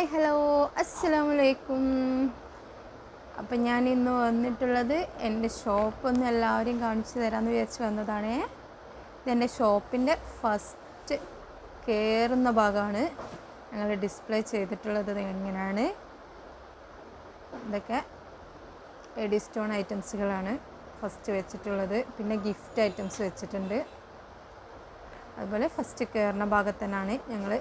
Hi hello അസ്സലാമലൈക്കും അപ്പം ഞാൻ ഇന്ന് വന്നിട്ടുള്ളത് എന്റെ ഷോപ്പൊന്ന് എല്ലാവരെയും കാണിച്ചു തരാമെന്ന് വിചാരിച്ച് വന്നതാണ്. ഇതെന്റെ ഷോപ്പിന്റെ ഫസ്റ്റ് കയറുന്ന ഭാഗമാണ്. ഞങ്ങൾ ഡിസ്പ്ലേ ചെയ്തിട്ടുള്ളത് എങ്ങനെയാണ് ഇതൊക്കെ എഡി സ്റ്റോൺ ഐറ്റംസുകളാണ് ഫസ്റ്റ് വെച്ചിട്ടുള്ളത്. പിന്നെ ഗിഫ്റ്റ് ഐറ്റംസ് വെച്ചിട്ടുണ്ട്. അതുപോലെ ഫസ്റ്റ് കയറുന്ന ഭാഗത്തന്നാണ് ഞങ്ങൾ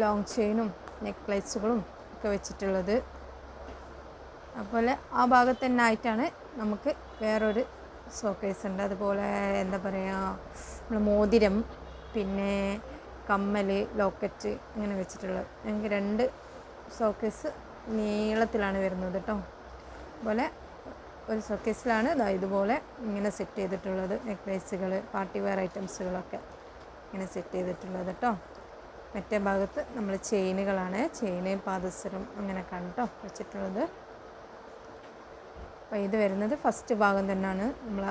ലോങ് ചെയിനും നെക്ലേസുകളും ഒക്കെ വെച്ചിട്ടുള്ളത്. അതുപോലെ ആ ഭാഗത്ത് തന്നെ ആയിട്ടാണ് നമുക്ക് വേറൊരു ഷോക്കേസ് ഉണ്ട്. അതുപോലെ എന്താ പറയുക നമ്മൾ മോതിരം പിന്നെ കമ്മൽ ലോക്കറ്റ് അങ്ങനെ വെച്ചിട്ടുള്ളത്. ഞങ്ങൾക്ക് രണ്ട് ഷോക്കേസ് നീളത്തിലാണ് വരുന്നത് കേട്ടോ അതുപോലെ ഒരു ഷോക്കേസിലാണ് ഇതാ ഇതുപോലെ ഇങ്ങനെ സെറ്റ് ചെയ്തിട്ടുള്ളത്. നെക്ലേസുകൾ പാർട്ടി വെയർ ഐറ്റംസുകളൊക്കെ ഇങ്ങനെ സെറ്റ് ചെയ്തിട്ടുള്ളത് കേട്ടോ മറ്റേ ഭാഗത്ത് നമ്മൾ ചെയിനുകളാണ് ചെയിന് പാദസരം അങ്ങനെ കണ്ടോ വെച്ചിട്ടുള്ളത്. അപ്പോൾ ഇത് വരുന്നത് ഫസ്റ്റ് ഭാഗം തന്നെയാണ്. നമ്മൾ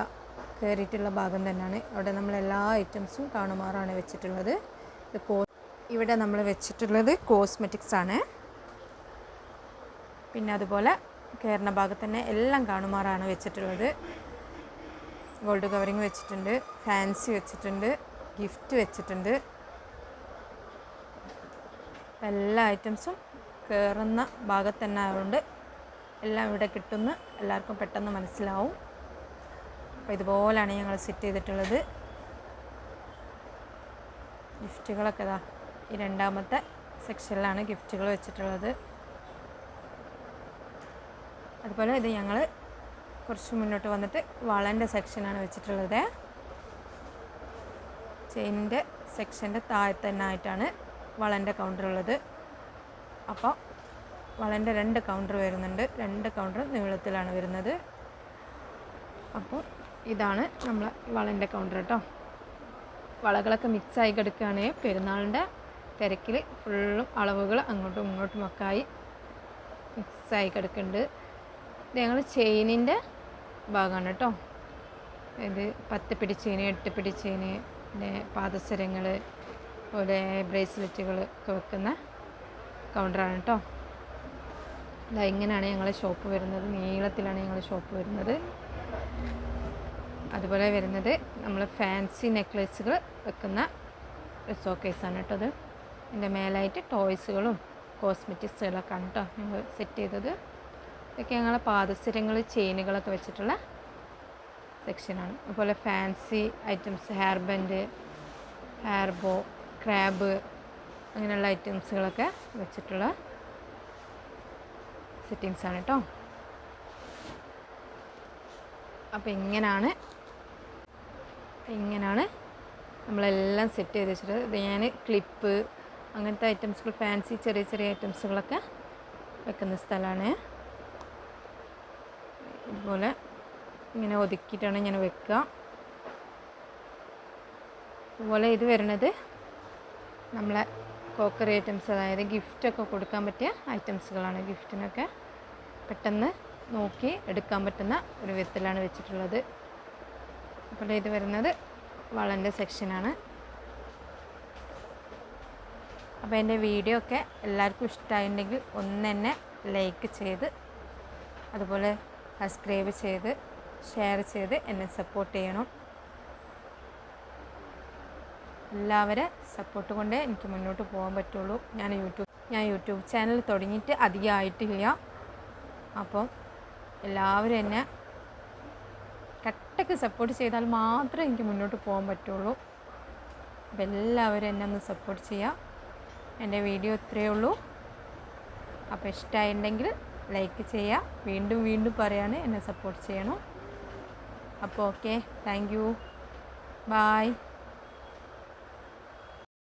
കയറിയിട്ടുള്ള ഭാഗം തന്നെയാണ്. അവിടെ നമ്മൾ എല്ലാ ഐറ്റംസും കാണുമാറാണ് വെച്ചിട്ടുള്ളത്. ഇത് കോ ഇവിടെ നമ്മൾ വെച്ചിട്ടുള്ളത് കോസ്മെറ്റിക്സ് ആണ്. പിന്നെ അതുപോലെ കയറുന്ന ഭാഗത്ത് തന്നെ എല്ലാം കാണുമാറാണ് വെച്ചിട്ടുള്ളത്. ഗോൾഡ് കവറിങ് വെച്ചിട്ടുണ്ട് ഫാൻസി വെച്ചിട്ടുണ്ട് ഗിഫ്റ്റ് വെച്ചിട്ടുണ്ട്. എല്ലാ ഐറ്റംസും കയറുന്ന ഭാഗത്ത് തന്നെ ആയതുകൊണ്ട് എല്ലാം ഇവിടെ കിട്ടുന്ന എല്ലാവർക്കും പെട്ടെന്ന് മനസ്സിലാവും. അപ്പോൾ ഇതുപോലെയാണ് ഞങ്ങൾ സെറ്റ് ചെയ്തിട്ടുള്ളത്. ഗിഫ്റ്റുകളൊക്കെ ഇതാ ഈ രണ്ടാമത്തെ സെക്ഷനിലാണ് ഗിഫ്റ്റുകൾ വെച്ചിട്ടുള്ളത്. അതുപോലെ ഇത് ഞങ്ങൾ കുറച്ച് മുന്നോട്ട് വന്നിട്ട് വളന്റെ സെക്ഷനാണ് വെച്ചിട്ടുള്ളത്. ചെയിനിന്റെ സെക്ഷന്റെ താഴെ തന്നെ ആയിട്ടാണ് വളന്റെ കൗണ്ടർ ഉള്ളത് അപ്പോൾ വളന്റെ രണ്ട് കൗണ്ടർ വരുന്നുണ്ട്. രണ്ട് കൗണ്ടർ നീളത്തിലാണ് വരുന്നത്. അപ്പോൾ ഇതാണ് നമ്മൾ വളന്റെ കൗണ്ടർ കേട്ടോ. വളകളൊക്കെ മിക്സായി കിടക്കുകയാണെങ്കിൽ പെരുന്നാളിന്റെ തിരക്കിൽ ഫുള്ളും അളവുകൾ അങ്ങോട്ടും ഇങ്ങോട്ടും ഒക്കെ ആയി മിക്സായി കിടക്കുന്നുണ്ട്. ഇത് ഞങ്ങൾ ചെയിനിന്റെ ഭാഗമാണ് കേട്ടോ. ഇത് പത്ത് പിടി ചെയിന് എട്ട് പിടി ചെയിന് പിന്നെ പാദസരങ്ങൾ അതുപോലെ ബ്രേസ്ലെറ്റുകൾ ഒക്കെ വെക്കുന്ന കൗണ്ടറാണ് കേട്ടോ അല്ല ഇങ്ങനെയാണ് ഞങ്ങളെ ഷോപ്പ് വരുന്നത്. നീളത്തിലാണ് ഞങ്ങളെ ഷോപ്പ് വരുന്നത്. അതുപോലെ വരുന്നത് നമ്മൾ ഫാൻസി നെക്ലേസുകൾ വെക്കുന്ന ഷോക്കേസാണ് കേട്ടോ അത് എന്റെ മേലായിട്ട് ടോയ്സുകളും കോസ്മെറ്റിക്സുകളൊക്കെ ആണ് കേട്ടോ ഞങ്ങൾ സെറ്റ് ചെയ്തത്. ഇതൊക്കെ ഞങ്ങളെ പാദസരങ്ങൾ ചെയിനുകളൊക്കെ വെച്ചിട്ടുള്ള സെക്ഷനാണ് അതുപോലെ fancy items hair band hair bow crab അങ്ങനെയുള്ള ഐറ്റംസുകളൊക്കെ വെച്ചിട്ടുള്ള സെറ്റിങ്സാണ് കേട്ടോ അപ്പോൾ ഇങ്ങനെയാണ് ഇങ്ങനെയാണ് നമ്മളെല്ലാം സെറ്റ് ചെയ്ത് വെച്ചിട്ട് ഞാൻ ക്ലിപ്പ് അങ്ങനത്തെ ഐറ്റംസുകൾ ഫാൻസി ചെറിയ ചെറിയ ഐറ്റംസുകളൊക്കെ വെക്കുന്ന സ്ഥലമാണ് ഇതുപോലെ ഇങ്ങനെ ഒതുക്കിയിട്ടാണ് ഞാൻ വെക്കുക. അതുപോലെ ഇത് വരുന്നത് നമ്മളെ കോക്കറി ഐറ്റംസ് അതായത് ഗിഫ്റ്റൊക്കെ കൊടുക്കാൻ പറ്റിയ ഐറ്റംസുകളാണ് ഗിഫ്റ്റിനൊക്കെ പെട്ടെന്ന് നോക്കി എടുക്കാൻ പറ്റുന്ന ഒരു വിധത്തിലാണ് വെച്ചിട്ടുള്ളത്. അപ്പോൾ ഇത് വരുന്നത് വളന്റെ സെക്ഷനാണ് അപ്പോൾ എന്റെ വീഡിയോ ഒക്കെ എല്ലാവർക്കും ഇഷ്ടമായിട്ടുണ്ടെങ്കിൽ ഒന്ന് തന്നെ ലൈക്ക് ചെയ്ത് അതുപോലെ സബ്സ്ക്രൈബ് ചെയ്ത് ഷെയർ ചെയ്ത് എന്നെ സപ്പോർട്ട് ചെയ്യണം. എല്ലാവരും സപ്പോർട്ട് കൊണ്ടേ എനിക്ക് മുന്നോട്ട് പോകാൻ പറ്റുള്ളൂ. ഞാൻ യൂട്യൂബ് ഞാൻ യൂട്യൂബ് ചാനൽ തുടങ്ങിയിട്ട് അധികമായിട്ടില്ല. അപ്പം എല്ലാവരും എന്നെ കട്ടക്ക് സപ്പോർട്ട് ചെയ്താൽ മാത്രമേ എനിക്ക് മുന്നോട്ട് പോകാൻ പറ്റുള്ളൂ. അപ്പം എല്ലാവരും എന്നെ ഒന്ന് സപ്പോർട്ട് ചെയ്യുക. എന്റെ വീഡിയോ ഇത്രയേ ഉള്ളൂ. അപ്പോൾ ഇഷ്ടമായിട്ടുണ്ടെങ്കിൽ ലൈക്ക് ചെയ്യുക. വീണ്ടും വീണ്ടും പറയാണ് എന്നെ സപ്പോർട്ട് ചെയ്യണം. അപ്പോൾ ഓക്കെ താങ്ക് യു ബായ്